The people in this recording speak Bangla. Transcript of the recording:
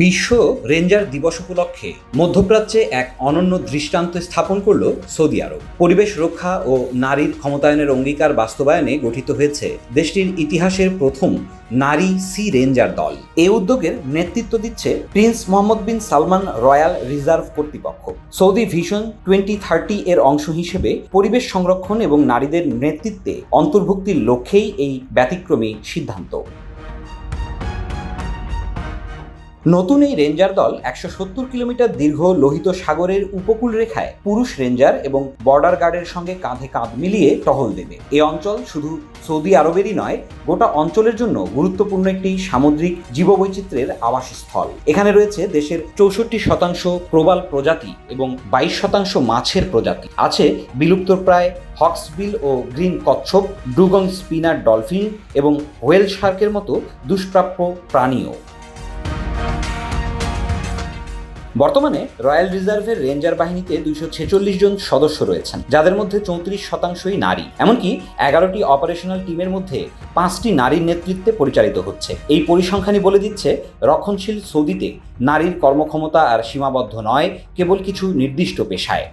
বিশ্ব রেঞ্জার দিবস উপলক্ষে মধ্যপ্রাচ্যে এক অনন্য দৃষ্টান্ত স্থাপন করল সৌদি আরব। পরিবেশ রক্ষা ও নারীর ক্ষমতায়নের অঙ্গীকার বাস্তবায়নে গঠিত হয়েছে দেশটির ইতিহাসের প্রথম নারী সি রেঞ্জার দল। এই উদ্যোগের নেতৃত্ব দিচ্ছে prince Mohammed bin Salman royal reserve কর্তৃপক্ষ। সৌদি ভিশন টোয়েন্টি থার্টি এর অংশ হিসেবে পরিবেশ সংরক্ষণ এবং নারীদের নেতৃত্বে অন্তর্ভুক্তির লক্ষ্যেই এই ব্যতিক্রমী সিদ্ধান্ত। নতুন এই রেঞ্জার দল একশো সত্তর কিলোমিটার দীর্ঘ লোহিত সাগরের উপকূল রেখায় পুরুষ রেঞ্জার এবং বর্ডার গার্ডের সঙ্গে কাঁধে কাঁধ মিলিয়ে টহল দেবে। এ অঞ্চল শুধু সৌদি আরবেরই নয়, গোটা অঞ্চলের জন্য গুরুত্বপূর্ণ একটি সামুদ্রিক জীববৈচিত্র্যের আবাসস্থল। এখানে রয়েছে দেশের চৌষট্টি শতাংশ প্রবাল প্রজাতি এবং বাইশ শতাংশ মাছের প্রজাতি। আছে বিলুপ্তপ্রায় হক্সবিল ও গ্রিন কচ্ছপ ডুগং স্পিনার ডলফিন এবং হোয়েল শার্কের মতো দুষ্প্রাপ্য প্রাণীও। বর্তমানে রয়্যাল রিজার্ভের রেঞ্জার বাহিনীতে দুইশো ছেচল্লিশ জন সদস্য রয়েছেন, যাদের মধ্যে চৌত্রিশ শতাংশই নারী। এমনকি এগারোটি অপারেশনাল টিমের মধ্যে পাঁচটি নারীর নেতৃত্বে পরিচালিত হচ্ছে। এই পরিসংখ্যানই বলে দিচ্ছে, রক্ষণশীল সৌদিতে নারীর কর্মক্ষমতা আর সীমাবদ্ধ নয়, কেবল কিছু নির্দিষ্ট পেশায়।